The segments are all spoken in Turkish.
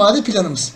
vade planımız.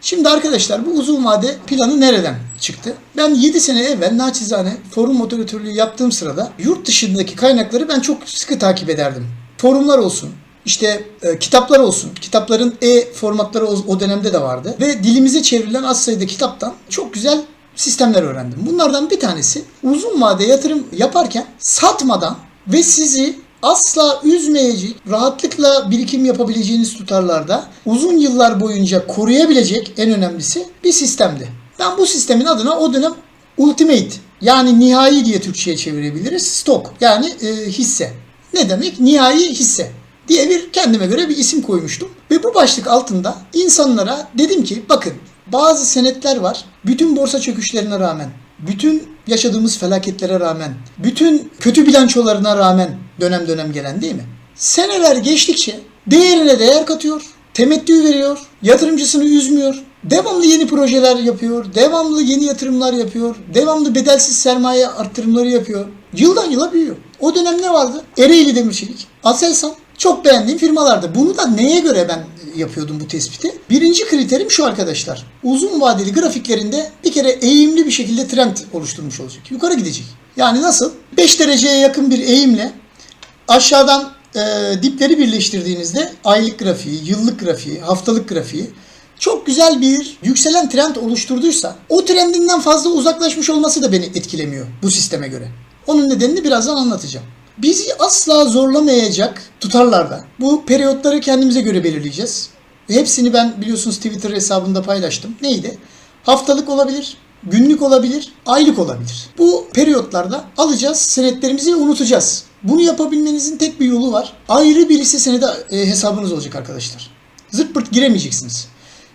Şimdi arkadaşlar bu uzun vade planı nereden çıktı? Ben 7 sene evvel naçizane forum moderatörlüğü yaptığım sırada yurt dışındaki kaynakları ben çok sıkı takip ederdim. Forumlar olsun, işte e, kitaplar olsun. Kitapların e formatları o, o dönemde de vardı. Ve dilimize çevrilen az sayıda kitaptan çok güzel sistemler öğrendim. Bunlardan bir tanesi uzun vade yatırım yaparken satmadan ve sizi asla üzmeyecek, rahatlıkla birikim yapabileceğiniz tutarlarda uzun yıllar boyunca koruyabilecek en önemlisi bir sistemdi. Ben bu sistemin adına o dönem Ultimate yani nihai diye Türkçe'ye çevirebiliriz. Stok yani e, hisse. Ne demek? Nihai hisse diye bir kendime göre bir isim koymuştum. Ve bu başlık altında insanlara dedim ki bakın bazı senetler var. Bütün borsa çöküşlerine rağmen, bütün yaşadığımız felaketlere rağmen, bütün kötü bilançolarına rağmen dönem dönem gelen değil mi? Seneler geçtikçe değerine değer katıyor, temettü veriyor, yatırımcısını üzmüyor, devamlı yeni projeler yapıyor, devamlı yeni yatırımlar yapıyor, devamlı bedelsiz sermaye arttırımları yapıyor. Yıldan yıla büyüyor. O dönem ne vardı? Ereğli Demirçelik, Aselsan çok beğendiğim firmalardı. Bunu da neye göre ben yapıyordum bu tespiti? Birinci kriterim şu arkadaşlar. Uzun vadeli grafiklerinde bir kere eğimli bir şekilde trend oluşturmuş olacak. Yukarı gidecek. Yani nasıl? 5 dereceye yakın bir eğimle aşağıdan e, dipleri birleştirdiğinizde aylık grafiği, yıllık grafiği, haftalık grafiği çok güzel bir yükselen trend oluşturduysa o trendinden fazla uzaklaşmış olması da beni etkilemiyor bu sisteme göre. Onun nedenini birazdan anlatacağım. Bizi asla zorlamayacak tutarlarda bu periyotları kendimize göre belirleyeceğiz. Hepsini ben biliyorsunuz Twitter hesabında paylaştım. Neydi? Haftalık olabilir, günlük olabilir, aylık olabilir. Bu periyotlarda alacağız, senetlerimizi unutacağız. Bunu yapabilmenizin tek bir yolu var. Ayrı bir hisse senedi e, hesabınız olacak arkadaşlar. Zırt pırt giremeyeceksiniz.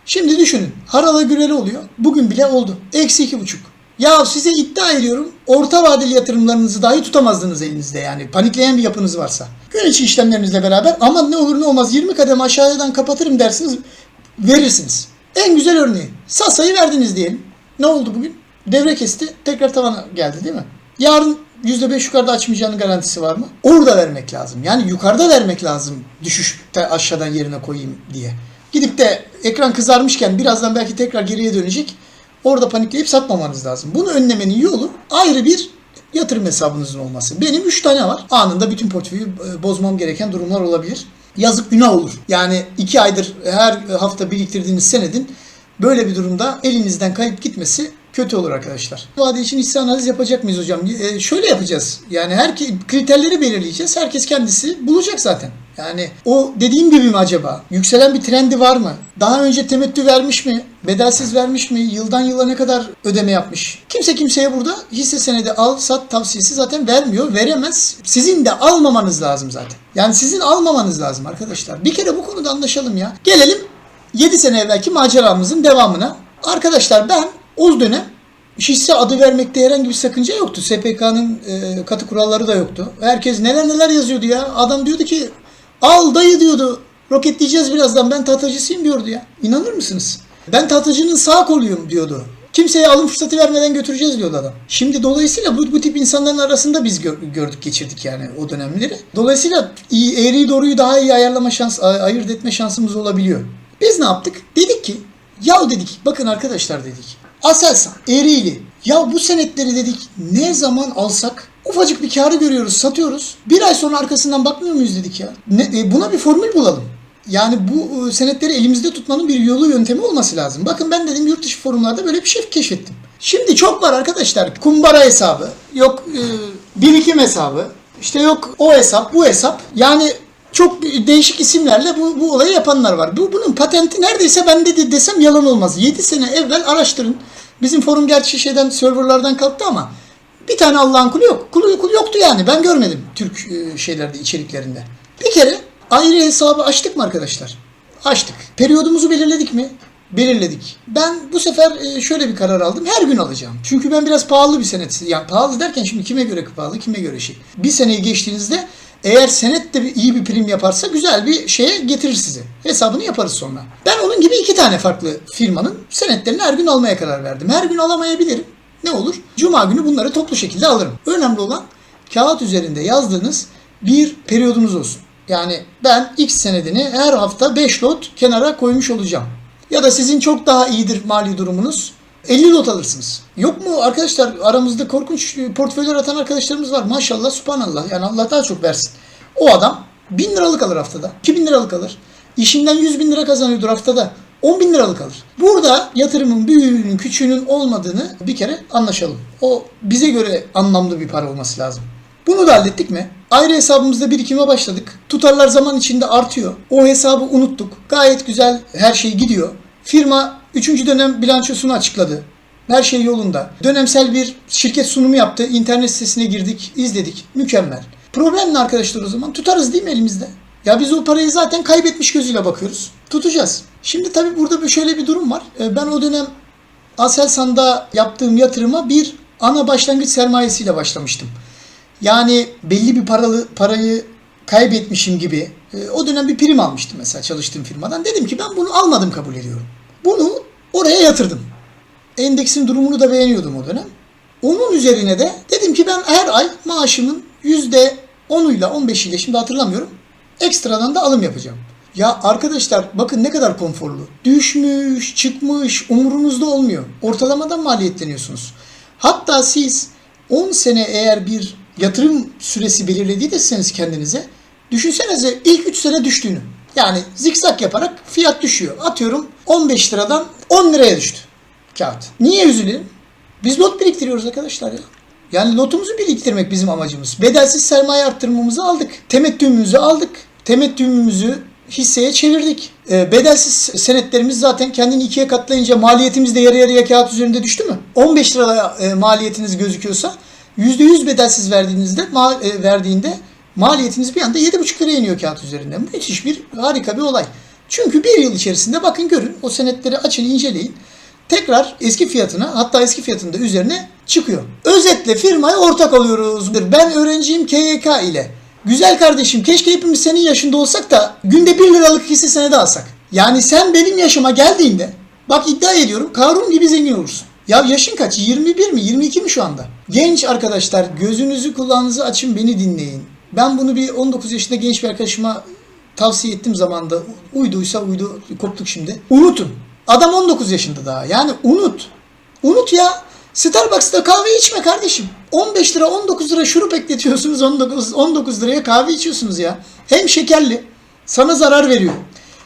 Şimdi düşünün. Harala güreli oluyor. Bugün bile oldu. Eksi iki buçuk. Ya size iddia ediyorum orta vadeli yatırımlarınızı dahi tutamazdınız elinizde yani. Panikleyen bir yapınız varsa. Gün içi işlemlerinizle beraber aman ne olur ne olmaz 20 kadem aşağıdan kapatırım dersiniz verirsiniz. En güzel örneği. Sasa'yı verdiniz diyelim. Ne oldu bugün? Devre kesti. Tekrar tavana geldi değil mi? Yarın %5 yukarıda açmayacağının garantisi var mı? Orada vermek lazım. Yani yukarıda vermek lazım düşüşte aşağıdan yerine koyayım diye. Gidip de ekran kızarmışken birazdan belki tekrar geriye dönecek. Orada panikleyip satmamanız lazım. Bunu önlemenin yolu ayrı bir yatırım hesabınızın olması. Benim 3 tane var. Anında bütün portföyü e, bozmam gereken durumlar olabilir. Yazık günah olur. Yani 2 aydır her hafta biriktirdiğiniz senedin böyle bir durumda elinizden kayıp gitmesi kötü olur arkadaşlar. Vade için hisse analiz yapacak mıyız hocam? E, şöyle yapacağız. Yani her kriterleri belirleyeceğiz. Herkes kendisi bulacak zaten. Yani o dediğim gibi mi acaba? Yükselen bir trendi var mı? Daha önce temettü vermiş mi? Bedelsiz vermiş mi? Yıldan yıla ne kadar ödeme yapmış? Kimse kimseye burada hisse senedi al sat tavsiyesi zaten vermiyor. Veremez. Sizin de almamanız lazım zaten. Yani sizin almamanız lazım arkadaşlar. Bir kere bu konuda anlaşalım ya. Gelelim 7 sene evvelki maceramızın devamına. Arkadaşlar ben o dönem hisse adı vermekte herhangi bir sakınca yoktu. SPK'nın e, katı kuralları da yoktu. Herkes neler neler yazıyordu ya. Adam diyordu ki al dayı diyordu. Roketleyeceğiz birazdan ben tahtacısıyım diyordu ya. İnanır mısınız? Ben tahtacının sağ koluyum diyordu. Kimseye alım fırsatı vermeden götüreceğiz diyordu adam. Şimdi dolayısıyla bu, bu tip insanların arasında biz gör, gördük geçirdik yani o dönemleri. Dolayısıyla iyi, eğriyi doğruyu daha iyi ayarlama şans, ayırt etme şansımız olabiliyor. Biz ne yaptık? Dedik ki ya dedik bakın arkadaşlar dedik. Aselsan, Ereğli. Ya bu senetleri dedik ne zaman alsak ufacık bir karı görüyoruz, satıyoruz. Bir ay sonra arkasından bakmıyor muyuz dedik ya. Ne, e, buna bir formül bulalım. Yani bu e, senetleri elimizde tutmanın bir yolu yöntemi olması lazım. Bakın ben dedim yurt dışı forumlarda böyle bir şey keşfettim. Şimdi çok var arkadaşlar. Kumbara hesabı, yok e, birikim hesabı, işte yok o hesap, bu hesap. Yani çok değişik isimlerle bu, bu olayı yapanlar var. Bu bunun patenti neredeyse ben de desem yalan olmaz. 7 sene evvel araştırın. Bizim forum gerçi şeyden serverlardan kalktı ama bir tane Allah'ın kulu yok. Kulu, kulu yoktu yani. Ben görmedim Türk e, şeylerde, içeriklerinde. Bir kere ayrı hesabı açtık mı arkadaşlar? Açtık. Periyodumuzu belirledik mi? Belirledik. Ben bu sefer e, şöyle bir karar aldım. Her gün alacağım. Çünkü ben biraz pahalı bir senet. Yani pahalı derken şimdi kime göre pahalı, kime göre şey. Bir seneyi geçtiğinizde eğer senet de iyi bir prim yaparsa güzel bir şeye getirir sizi. Hesabını yaparız sonra. Ben onun gibi iki tane farklı firmanın senetlerini her gün almaya karar verdim. Her gün alamayabilirim. Ne olur? Cuma günü bunları toplu şekilde alırım. Önemli olan kağıt üzerinde yazdığınız bir periyodunuz olsun. Yani ben X senedini her hafta 5 lot kenara koymuş olacağım. Ya da sizin çok daha iyidir mali durumunuz. 50 lot alırsınız. Yok mu arkadaşlar aramızda korkunç portföyler atan arkadaşlarımız var. Maşallah subhanallah. Yani Allah daha çok versin. O adam 1000 liralık alır haftada. 2000 liralık alır. İşinden 100 bin lira kazanıyordur haftada. 10 bin liralık alır. Burada yatırımın büyüğünün küçüğünün olmadığını bir kere anlaşalım. O bize göre anlamlı bir para olması lazım. Bunu da hallettik mi? Ayrı hesabımızda birikime başladık. Tutarlar zaman içinde artıyor. O hesabı unuttuk. Gayet güzel her şey gidiyor. Firma 3. dönem bilançosunu açıkladı. Her şey yolunda. Dönemsel bir şirket sunumu yaptı. İnternet sitesine girdik, izledik. Mükemmel. Problem ne arkadaşlar o zaman? Tutarız değil mi elimizde? Ya biz o parayı zaten kaybetmiş gözüyle bakıyoruz. Tutacağız. Şimdi tabii burada şöyle bir durum var. Ee, Ben o dönem Aselsan'da yaptığım yatırıma bir ana başlangıç sermayesiyle başlamıştım. Yani belli bir paralı parayı kaybetmişim gibi. e, O dönem bir prim almıştım mesela çalıştığım firmadan. Dedim ki ben bunu almadım kabul ediyorum. Bunu oraya yatırdım. Endeksin durumunu da beğeniyordum o dönem. Onun üzerine de dedim ki ben her ay maaşımın %10'uyla 15'iyle şimdi hatırlamıyorum. Ekstradan da alım yapacağım. Ya arkadaşlar bakın ne kadar konforlu. Düşmüş, çıkmış, umurunuzda olmuyor. Ortalamadan maliyetleniyorsunuz. Hatta siz 10 sene eğer bir yatırım süresi belirlediyseniz kendinize düşünsenize ilk 3 sene düştüğünü. Yani zikzak yaparak fiyat düşüyor. Atıyorum 15 liradan 10 liraya düştü kağıt. Niye üzülelim? Biz lot biriktiriyoruz arkadaşlar ya. Yani lotumuzu biriktirmek bizim amacımız. Bedelsiz sermaye arttırmamızı aldık. Temettümümüzü aldık. Temettümümüzü hisseye çevirdik. E, bedelsiz senetlerimiz zaten kendini ikiye katlayınca maliyetimiz de yarı yarıya kağıt üzerinde düştü mü? 15 lira e, maliyetiniz gözüküyorsa %100 bedelsiz verdiğinizde e, verdiğinde maliyetiniz bir anda 7,5 liraya iniyor kağıt üzerinde. Müthiş bir harika bir olay. Çünkü bir yıl içerisinde bakın görün o senetleri açın inceleyin. Tekrar eski fiyatına hatta eski fiyatının da üzerine çıkıyor. Özetle firmaya ortak oluyoruz. Ben öğrenciyim KYK ile. Güzel kardeşim keşke hepimiz senin yaşında olsak da günde 1 liralık hisse senedi alsak. Yani sen benim yaşıma geldiğinde bak iddia ediyorum Karun gibi zengin olursun. Ya yaşın kaç? 21 mi? 22 mi şu anda? Genç arkadaşlar gözünüzü kulağınızı açın beni dinleyin. Ben bunu bir 19 yaşında genç bir arkadaşıma tavsiye ettim zamanda. Uyduysa uydu koptuk şimdi. Unutun. Adam 19 yaşında daha. Yani unut. Unut ya. Starbucks'ta kahve içme kardeşim. 15 lira 19 lira şurup ekletiyorsunuz 19, 19 liraya kahve içiyorsunuz ya. Hem şekerli sana zarar veriyor.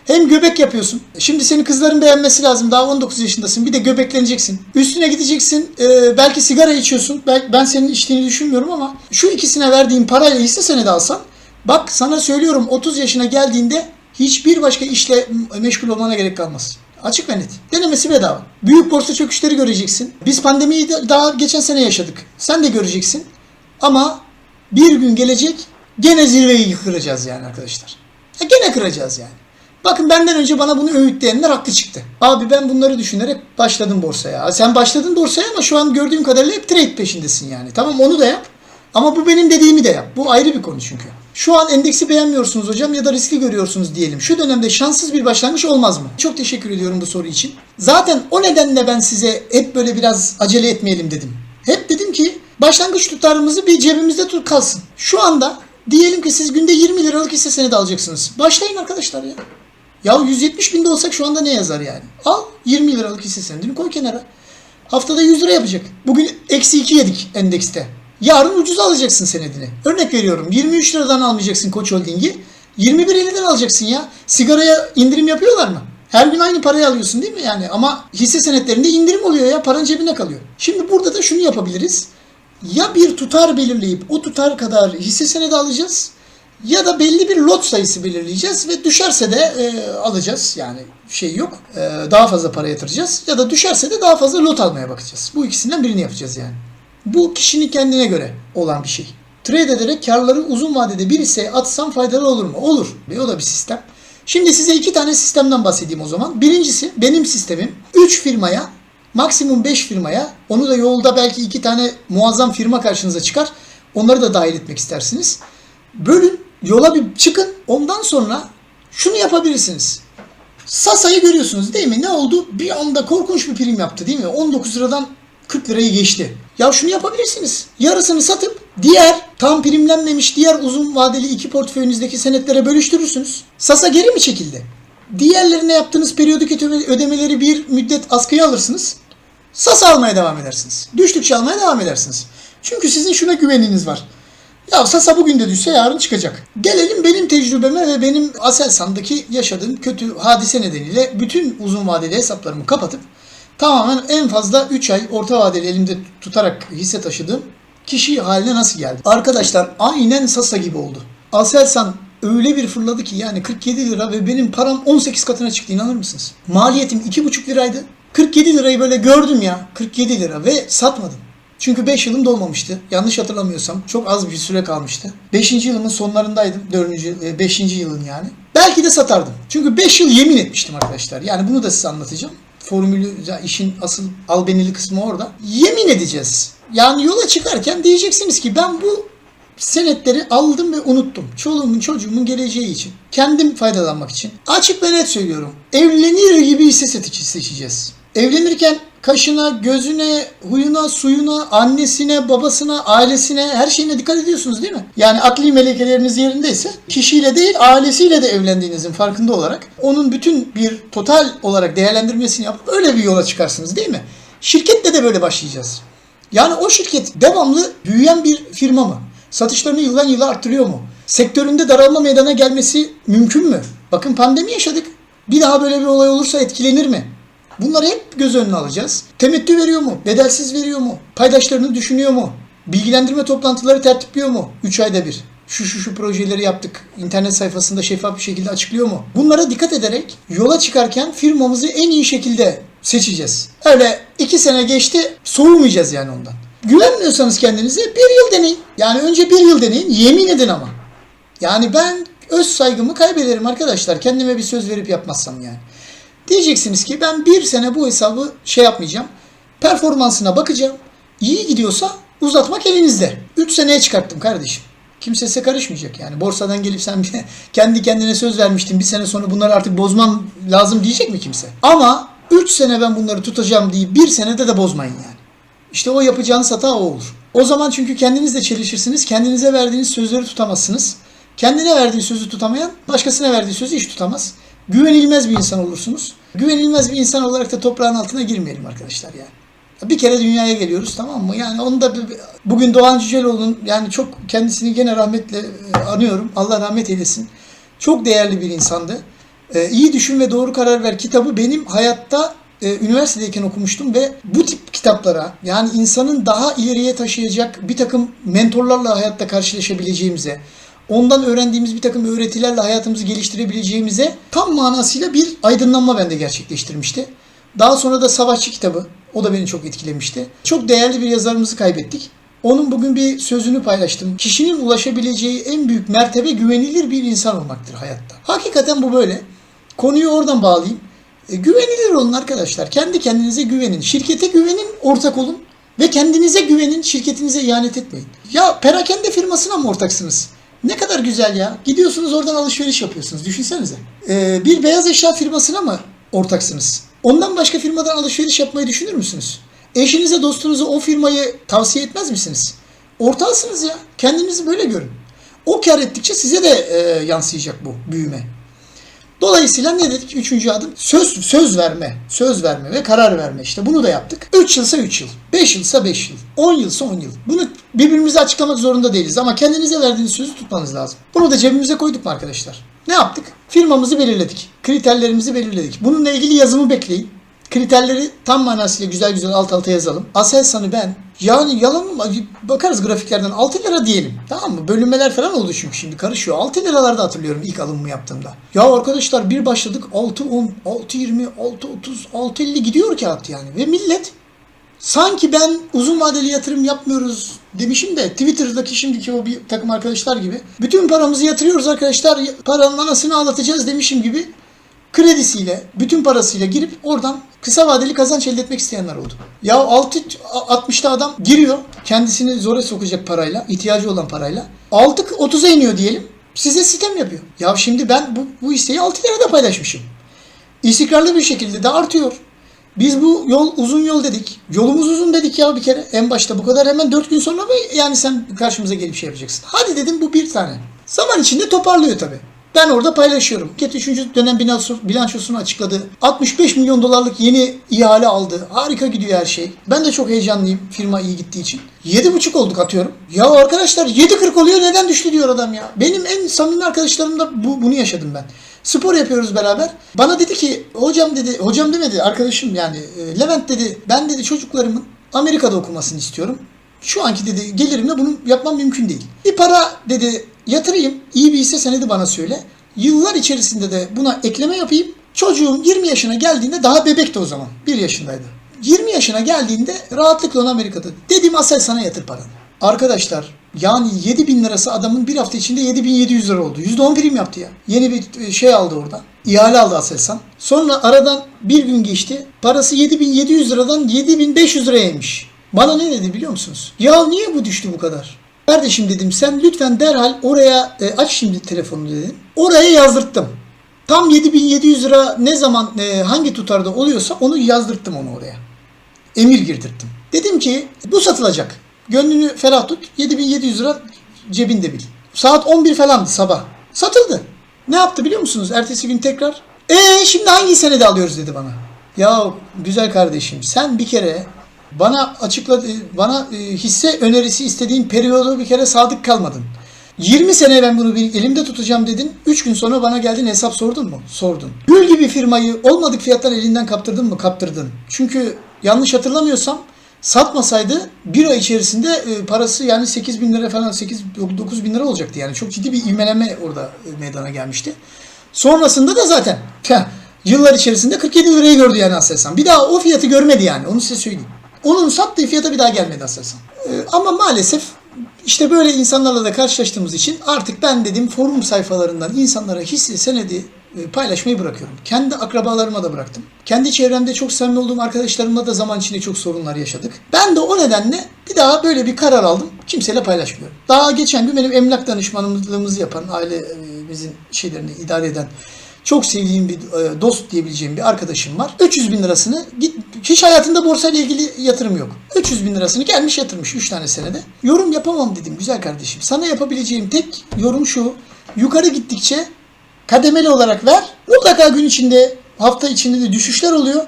Hem göbek yapıyorsun. Şimdi seni kızların beğenmesi lazım. Daha 19 yaşındasın. Bir de göbekleneceksin. Üstüne gideceksin. e, belki sigara içiyorsun. Ben senin içtiğini düşünmüyorum ama şu ikisine verdiğin parayla hisse senedi alsan bak sana söylüyorum 30 yaşına geldiğinde hiçbir başka işle meşgul olmana gerek kalmaz. Açık ve net. Denemesi bedava. Büyük borsa çöküşleri göreceksin. Biz pandemiyi de daha geçen sene yaşadık. Sen de göreceksin. Ama bir gün gelecek gene zirveyi kıracağız yani arkadaşlar. Ya gene kıracağız yani. Bakın benden önce bana bunu öğütleyenler haklı çıktı. Abi ben bunları düşünerek başladım borsaya. Sen başladın borsaya ama şu an gördüğüm kadarıyla hep trade peşindesin yani. Tamam onu da yap. Ama bu benim dediğimi de yap. Bu ayrı bir konu çünkü. Şu an endeksi beğenmiyorsunuz hocam ya da riskli görüyorsunuz diyelim. Şu dönemde şanssız bir başlangıç olmaz mı? Çok teşekkür ediyorum bu soru için. Zaten o nedenle ben size hep böyle biraz acele etmeyelim dedim. Hep dedim ki başlangıç tutarımızı bir cebimizde tut kalsın. Şu anda diyelim ki siz günde 20 liralık hisse senedi alacaksınız. Başlayın arkadaşlar ya. Ya 170 binde olsak şu anda ne yazar yani? Al 20 liralık hisse senedini koy kenara. Haftada 100 lira yapacak. Bugün eksi 2 yedik endekste. Yarın ucuza alacaksın senedini. Örnek veriyorum 23 liradan almayacaksın Koç Holding'i. 21.50'den alacaksın ya. Sigaraya indirim yapıyorlar mı? Her gün aynı parayı alıyorsun değil mi yani? Ama hisse senetlerinde indirim oluyor ya. Paran cebine kalıyor. Şimdi burada da şunu yapabiliriz. Ya bir tutar belirleyip o tutar kadar hisse senedi alacağız ya da belli bir lot sayısı belirleyeceğiz ve düşerse de e, alacağız. Yani şey yok. E, daha fazla para yatıracağız ya da düşerse de daha fazla lot almaya bakacağız. Bu ikisinden birini yapacağız yani. Bu kişinin kendine göre olan bir şey. Trade ederek karları uzun vadede bir hisseye atsam faydalı olur mu? Olur. Ve o da bir sistem. Şimdi size iki tane sistemden bahsedeyim o zaman. Birincisi benim sistemim 3 firmaya maksimum 5 firmaya onu da yolda belki iki tane muazzam firma karşınıza çıkar. Onları da dahil etmek istersiniz. Bölün yola bir çıkın ondan sonra şunu yapabilirsiniz. Sasa'yı görüyorsunuz değil mi? Ne oldu? Bir anda korkunç bir prim yaptı değil mi? 19 liradan 40 lirayı geçti. Ya şunu yapabilirsiniz. Yarısını satıp diğer tam primlenmemiş diğer uzun vadeli iki portföyünüzdeki senetlere bölüştürürsünüz. Sasa geri mi çekildi? Diğerlerine yaptığınız periyodik ödeme- ödemeleri bir müddet askıya alırsınız. Sas almaya devam edersiniz. Düştükçe almaya devam edersiniz. Çünkü sizin şuna güveniniz var. Ya Sasa bugün de düşse yarın çıkacak. Gelelim benim tecrübeme ve benim Aselsan'daki yaşadığım kötü hadise nedeniyle bütün uzun vadeli hesaplarımı kapatıp tamamen en fazla 3 ay orta vadeli elimde tutarak hisse taşıdığım kişi haline nasıl geldi? Arkadaşlar aynen Sasa gibi oldu. Aselsan öyle bir fırladı ki yani 47 lira ve benim param 18 katına çıktı inanır mısınız? Maliyetim 2,5 liraydı. 47 lirayı böyle gördüm ya 47 lira ve satmadım. Çünkü 5 yılım dolmamıştı. Yanlış hatırlamıyorsam çok az bir süre kalmıştı. 5. yılımın sonlarındaydım. 4. 5. yılın yani. Belki de satardım. Çünkü 5 yıl yemin etmiştim arkadaşlar. Yani bunu da size anlatacağım. Formülü, işin asıl albenili kısmı orada. Yemin edeceğiz. Yani yola çıkarken diyeceksiniz ki ben bu senetleri aldım ve unuttum. Çoluğumun çocuğumun geleceği için. Kendim faydalanmak için. Açık ve net söylüyorum. Evlenir gibi hisse seçeceğiz. Evlenirken kaşına, gözüne, huyuna, suyuna, annesine, babasına, ailesine, her şeyine dikkat ediyorsunuz değil mi? Yani akli melekeleriniz yerindeyse kişiyle değil ailesiyle de evlendiğinizin farkında olarak onun bütün bir total olarak değerlendirmesini yapıp öyle bir yola çıkarsınız değil mi? Şirketle de böyle başlayacağız. Yani o şirket devamlı büyüyen bir firma mı? Satışlarını yıldan yıla arttırıyor mu? Sektöründe daralma meydana gelmesi mümkün mü? Bakın pandemi yaşadık. Bir daha böyle bir olay olursa etkilenir mi? Bunları hep göz önüne alacağız. Temettü veriyor mu? Bedelsiz veriyor mu? Paydaşlarını düşünüyor mu? Bilgilendirme toplantıları tertipliyor mu? 3 ayda bir. Şu şu şu projeleri yaptık. İnternet sayfasında şeffaf bir şekilde açıklıyor mu? Bunlara dikkat ederek yola çıkarken firmamızı en iyi şekilde seçeceğiz. Öyle 2 sene geçti soğumayacağız yani ondan. Güvenmiyorsanız kendinize bir yıl deneyin. Yani önce bir yıl deneyin. Yemin edin ama. Yani ben öz saygımı kaybederim arkadaşlar. Kendime bir söz verip yapmazsam yani. Diyeceksiniz ki ben bir sene bu hesabı şey yapmayacağım. Performansına bakacağım. İyi gidiyorsa uzatmak elinizde. 3 seneye çıkarttım kardeşim. Kimse size karışmayacak yani. Borsadan gelip sen kendi kendine söz vermiştin. Bir sene sonra bunları artık bozman lazım diyecek mi kimse? Ama 3 sene ben bunları tutacağım deyip bir senede de bozmayın yani. İşte o yapacağınız hata o olur. O zaman çünkü kendinizle çelişirsiniz. Kendinize verdiğiniz sözleri tutamazsınız. Kendine verdiği sözü tutamayan başkasına verdiği sözü hiç tutamaz. Güvenilmez bir insan olursunuz. Güvenilmez bir insan olarak da toprağın altına girmeyelim arkadaşlar yani. Bir kere dünyaya geliyoruz tamam mı? Yani onu da bugün Doğan Cüceloğlu'nun yani çok kendisini gene rahmetle e, anıyorum. Allah rahmet eylesin. Çok değerli bir insandı. Ee, İyi Düşün ve Doğru Karar Ver kitabı benim hayatta e, üniversitedeyken okumuştum ve bu tip kitaplara yani insanın daha ileriye taşıyacak bir takım mentorlarla hayatta karşılaşabileceğimize, ondan öğrendiğimiz bir takım öğretilerle hayatımızı geliştirebileceğimize tam manasıyla bir aydınlanma bende gerçekleştirmişti. Daha sonra da Savaşçı kitabı, o da beni çok etkilemişti. Çok değerli bir yazarımızı kaybettik. Onun bugün bir sözünü paylaştım. Kişinin ulaşabileceği en büyük mertebe güvenilir bir insan olmaktır hayatta. Hakikaten bu böyle. Konuyu oradan bağlayayım. E, güvenilir olun arkadaşlar. Kendi kendinize güvenin. Şirkete güvenin, ortak olun. Ve kendinize güvenin, şirketinize ihanet etmeyin. Ya perakende firmasına mı ortaksınız? Ne kadar güzel ya. Gidiyorsunuz oradan alışveriş yapıyorsunuz. Düşünsenize. E, bir beyaz eşya firmasına mı ortaksınız? Ondan başka firmadan alışveriş yapmayı düşünür müsünüz? Eşinize, dostunuza o firmayı tavsiye etmez misiniz? Ortağısınız ya. Kendinizi böyle görün. O kar ettikçe size de e, yansıyacak bu büyüme. Dolayısıyla ne dedik? Üçüncü adım söz söz verme. Söz verme ve karar verme. İşte bunu da yaptık. 3 yılsa 3 yıl. 5 yılsa 5 yıl. 10 yılsa 10 yıl. Bunu birbirimize açıklamak zorunda değiliz ama kendinize verdiğiniz sözü tutmanız lazım. Bunu da cebimize koyduk mu arkadaşlar? Ne yaptık? Firmamızı belirledik. Kriterlerimizi belirledik. Bununla ilgili yazımı bekleyin. Kriterleri tam manasıyla güzel güzel alt alta yazalım. Aselsan'ı ben yani yalan mı? Bakarız grafiklerden 6 lira diyelim. Tamam mı? Bölünmeler falan oldu çünkü şimdi karışıyor. 6 liralarda hatırlıyorum ilk alımımı yaptığımda. Ya arkadaşlar bir başladık 6 10, 6 20, 6 30, 6 50 gidiyor kağıt yani. Ve millet sanki ben uzun vadeli yatırım yapmıyoruz demişim de Twitter'daki şimdiki o bir takım arkadaşlar gibi bütün paramızı yatırıyoruz arkadaşlar paranın anasını ağlatacağız demişim gibi kredisiyle, bütün parasıyla girip oradan kısa vadeli kazanç elde etmek isteyenler oldu. Ya 6 60'ta adam giriyor kendisini zora sokacak parayla, ihtiyacı olan parayla. 6 30'a iniyor diyelim. Size sistem yapıyor. Ya şimdi ben bu, bu hisseyi 6 lirada paylaşmışım. İstikrarlı bir şekilde de artıyor. Biz bu yol uzun yol dedik. Yolumuz uzun dedik ya bir kere. En başta bu kadar hemen 4 gün sonra mı yani sen karşımıza gelip şey yapacaksın? Hadi dedim bu bir tane. Zaman içinde toparlıyor tabii. Ben orada paylaşıyorum. Ket 3. dönem bilanço- bilançosunu açıkladı. 65 milyon dolarlık yeni ihale aldı. Harika gidiyor her şey. Ben de çok heyecanlıyım firma iyi gittiği için. 7,5 olduk atıyorum. Ya arkadaşlar 7,40 oluyor neden düştü diyor adam ya. Benim en samimi arkadaşlarımda bu, bunu yaşadım ben. Spor yapıyoruz beraber. Bana dedi ki hocam dedi, hocam demedi arkadaşım yani e, Levent dedi ben dedi çocuklarımın Amerika'da okumasını istiyorum. Şu anki dedi gelirimle bunu yapmam mümkün değil. Bir para dedi yatırayım. iyi bir hisse senedi bana söyle. Yıllar içerisinde de buna ekleme yapayım. Çocuğum 20 yaşına geldiğinde daha bebekti o zaman. 1 yaşındaydı. 20 yaşına geldiğinde rahatlıkla onu Amerika'da. Dedim Asel sana yatır paranı. Arkadaşlar yani 7 bin lirası adamın bir hafta içinde 7700 lira oldu. %10 prim yaptı ya. Yeni bir şey aldı oradan. İhale aldı Aselsan. Sonra aradan bir gün geçti. Parası 7700 liradan 7500 liraya inmiş. Bana ne dedi biliyor musunuz? Ya niye bu düştü bu kadar? Kardeşim dedim sen lütfen derhal oraya e, aç şimdi telefonunu dedim. Oraya yazdırttım. Tam 7700 lira ne zaman e, hangi tutarda oluyorsa onu yazdırttım onu oraya. Emir girdirttim. Dedim ki bu satılacak. Gönlünü ferah tut. 7700 lira cebinde bil. Saat 11 falandı sabah. Satıldı. Ne yaptı biliyor musunuz? Ertesi gün tekrar. E şimdi hangi senede alıyoruz dedi bana. Ya güzel kardeşim sen bir kere bana açıkladı bana e, hisse önerisi istediğin periyodu bir kere sadık kalmadın. 20 sene ben bunu bir elimde tutacağım dedin. 3 gün sonra bana geldin hesap sordun mu? Sordun. Gül gibi firmayı olmadık fiyattan elinden kaptırdın mı? Kaptırdın. Çünkü yanlış hatırlamıyorsam satmasaydı bir ay içerisinde e, parası yani 8 bin lira falan 8 9 bin lira olacaktı yani çok ciddi bir ivmelenme orada e, meydana gelmişti. Sonrasında da zaten yıllar içerisinde 47 lirayı gördü yani Aselsan. Bir daha o fiyatı görmedi yani onu size söyleyeyim. Onun sattığı fiyata bir daha gelmedi Aselsan. E, ama maalesef işte böyle insanlarla da karşılaştığımız için artık ben dedim forum sayfalarından insanlara hisse senedi e, paylaşmayı bırakıyorum. Kendi akrabalarıma da bıraktım. Kendi çevremde çok samimi olduğum arkadaşlarımla da zaman içinde çok sorunlar yaşadık. Ben de o nedenle bir daha böyle bir karar aldım. Kimseyle paylaşmıyorum. Daha geçen gün benim emlak danışmanlığımızı yapan, ailemizin şeylerini idare eden çok sevdiğim bir e, dost diyebileceğim bir arkadaşım var. 300 bin lirasını git, hiç hayatında borsayla ilgili yatırım yok. 300 bin lirasını gelmiş yatırmış 3 tane senede. Yorum yapamam dedim güzel kardeşim. Sana yapabileceğim tek yorum şu. Yukarı gittikçe kademeli olarak ver. Mutlaka gün içinde, hafta içinde de düşüşler oluyor.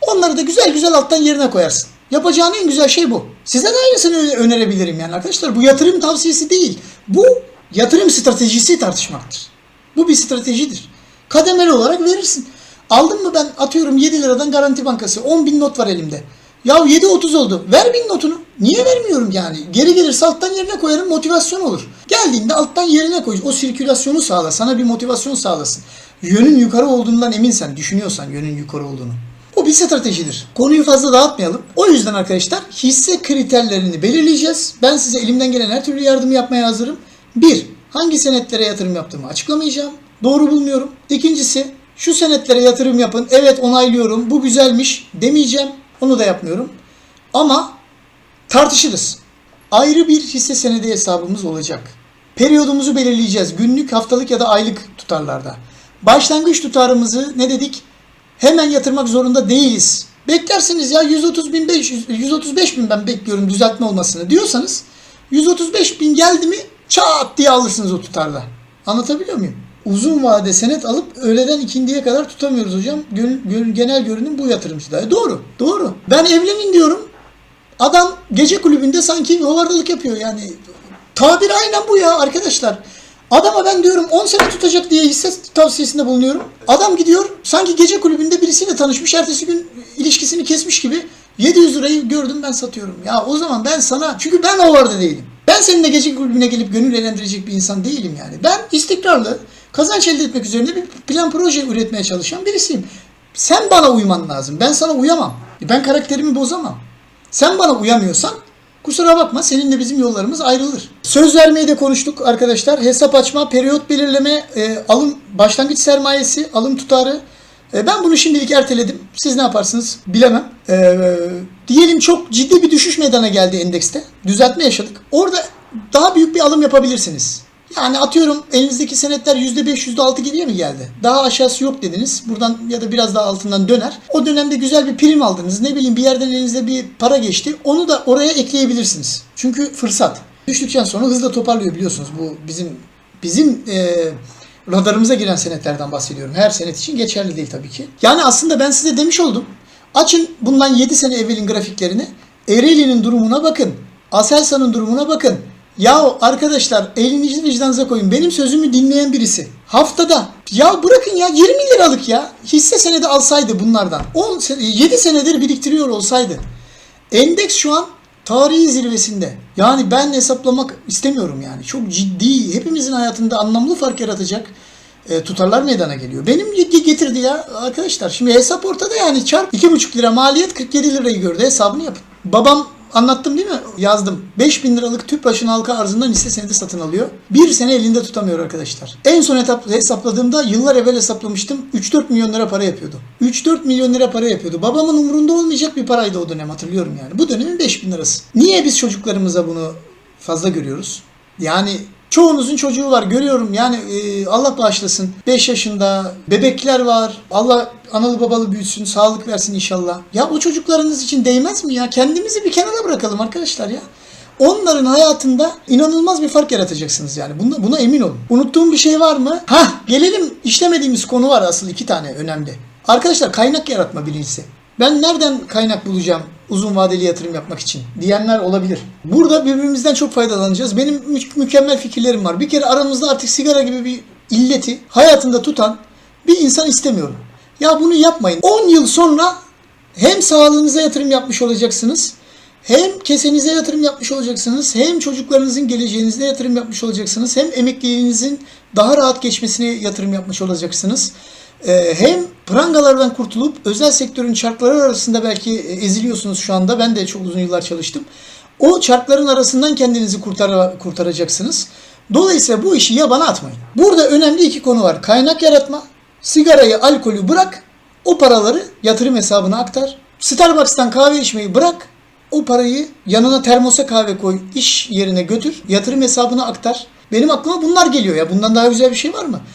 Onları da güzel güzel alttan yerine koyarsın. Yapacağın en güzel şey bu. Size de aynısını önerebilirim yani arkadaşlar. Bu yatırım tavsiyesi değil. Bu yatırım stratejisi tartışmaktır. Bu bir stratejidir. Kademeli olarak verirsin. Aldın mı ben atıyorum 7 liradan Garanti Bankası 10 bin not var elimde. Ya 7.30 oldu. Ver bin notunu. Niye vermiyorum yani? Geri gelirse alttan yerine koyarım motivasyon olur. Geldiğinde alttan yerine koy. O sirkülasyonu sağla. Sana bir motivasyon sağlasın. Yönün yukarı olduğundan eminsen, düşünüyorsan yönün yukarı olduğunu. Bu bir stratejidir. Konuyu fazla dağıtmayalım. O yüzden arkadaşlar hisse kriterlerini belirleyeceğiz. Ben size elimden gelen her türlü yardımı yapmaya hazırım. Bir, hangi senetlere yatırım yaptığımı açıklamayacağım. Doğru bulmuyorum. İkincisi, şu senetlere yatırım yapın. Evet onaylıyorum. Bu güzelmiş demeyeceğim. Onu da yapmıyorum. Ama tartışırız. Ayrı bir hisse senedi hesabımız olacak. Periyodumuzu belirleyeceğiz. Günlük, haftalık ya da aylık tutarlarda. Başlangıç tutarımızı ne dedik? Hemen yatırmak zorunda değiliz. Beklersiniz ya 130 bin 500, 135 bin ben bekliyorum düzeltme olmasını diyorsanız 135 bin geldi mi çat diye alırsınız o tutarda. Anlatabiliyor muyum? Uzun vade senet alıp öğleden ikindiye kadar tutamıyoruz hocam. Genel görünüm bu yatırımcıda. E doğru, doğru. Ben evlenin diyorum. Adam gece kulübünde sanki hovardalık yapıyor yani. Tabir aynen bu ya arkadaşlar. Adama ben diyorum 10 sene tutacak diye hisse tavsiyesinde bulunuyorum. Adam gidiyor sanki gece kulübünde birisiyle tanışmış ertesi gün ilişkisini kesmiş gibi 700 lirayı gördüm ben satıyorum. Ya o zaman ben sana çünkü ben hovarda değilim. Ben seninle gece kulübüne gelip gönül eğlendirecek bir insan değilim yani. Ben istikrarlı kazanç elde etmek üzerine bir plan proje üretmeye çalışan birisiyim. Sen bana uyman lazım. Ben sana uyamam. Ben karakterimi bozamam. Sen bana uyamıyorsan kusura bakma seninle bizim yollarımız ayrılır. Söz vermeyi de konuştuk arkadaşlar. Hesap açma, periyot belirleme, e, alım başlangıç sermayesi, alım tutarı. E, ben bunu şimdilik erteledim. Siz ne yaparsınız bilemem. E, diyelim çok ciddi bir düşüş meydana geldi endekste. Düzeltme yaşadık. Orada daha büyük bir alım yapabilirsiniz. Yani atıyorum elinizdeki senetler %5, %6 gibiye mi geldi? Daha aşağısı yok dediniz. Buradan ya da biraz daha altından döner. O dönemde güzel bir prim aldınız. Ne bileyim bir yerden elinizde bir para geçti. Onu da oraya ekleyebilirsiniz. Çünkü fırsat. Düştükten sonra hızla toparlıyor biliyorsunuz. Bu bizim bizim e, Radarımıza giren senetlerden bahsediyorum. Her senet için geçerli değil tabii ki. Yani aslında ben size demiş oldum. Açın bundan 7 sene evvelin grafiklerini. Ereğli'nin durumuna bakın. Aselsan'ın durumuna bakın. Ya arkadaşlar elinizi vicdanınıza koyun. Benim sözümü dinleyen birisi. Haftada ya bırakın ya 20 liralık ya hisse senedi alsaydı bunlardan. 10 sene, 7 senedir biriktiriyor olsaydı. Endeks şu an tarihi zirvesinde. Yani ben hesaplamak istemiyorum yani. Çok ciddi, hepimizin hayatında anlamlı fark yaratacak e, tutarlar meydana geliyor. Benim ciddi getirdi ya arkadaşlar. Şimdi hesap ortada yani çarp 2,5 lira maliyet 47 lirayı gördü. Hesabını yapın. Babam anlattım değil mi? Yazdım. 5000 liralık tüp başına halka arzından hisse senedi satın alıyor. Bir sene elinde tutamıyor arkadaşlar. En son etap hesapladığımda yıllar evvel hesaplamıştım. 3-4 milyon lira para yapıyordu. 3-4 milyon lira para yapıyordu. Babamın umurunda olmayacak bir paraydı o dönem hatırlıyorum yani. Bu dönemin 5000 lirası. Niye biz çocuklarımıza bunu fazla görüyoruz? Yani çoğunuzun çocuğu var görüyorum yani e, Allah bağışlasın 5 yaşında bebekler var Allah analı babalı büyüsün sağlık versin inşallah. Ya o çocuklarınız için değmez mi ya kendimizi bir kenara bırakalım arkadaşlar ya. Onların hayatında inanılmaz bir fark yaratacaksınız yani. Buna, buna emin olun. Unuttuğum bir şey var mı? Hah gelelim işlemediğimiz konu var asıl iki tane önemli. Arkadaşlar kaynak yaratma birincisi. Ben nereden kaynak bulacağım uzun vadeli yatırım yapmak için diyenler olabilir. Burada birbirimizden çok faydalanacağız. Benim mü- mükemmel fikirlerim var. Bir kere aramızda artık sigara gibi bir illeti hayatında tutan bir insan istemiyorum. Ya bunu yapmayın. 10 yıl sonra hem sağlığınıza yatırım yapmış olacaksınız. Hem kesenize yatırım yapmış olacaksınız. Hem çocuklarınızın geleceğinize yatırım yapmış olacaksınız. Hem emekliliğinizin daha rahat geçmesine yatırım yapmış olacaksınız. Ee, hem prangalardan kurtulup özel sektörün çarkları arasında belki e, eziliyorsunuz şu anda. Ben de çok uzun yıllar çalıştım. O çarkların arasından kendinizi kurtar kurtaracaksınız. Dolayısıyla bu işi yabana atmayın. Burada önemli iki konu var. Kaynak yaratma, sigarayı, alkolü bırak, o paraları yatırım hesabına aktar. Starbucks'tan kahve içmeyi bırak, o parayı yanına termosa kahve koy, iş yerine götür, yatırım hesabına aktar. Benim aklıma bunlar geliyor ya. Bundan daha güzel bir şey var mı?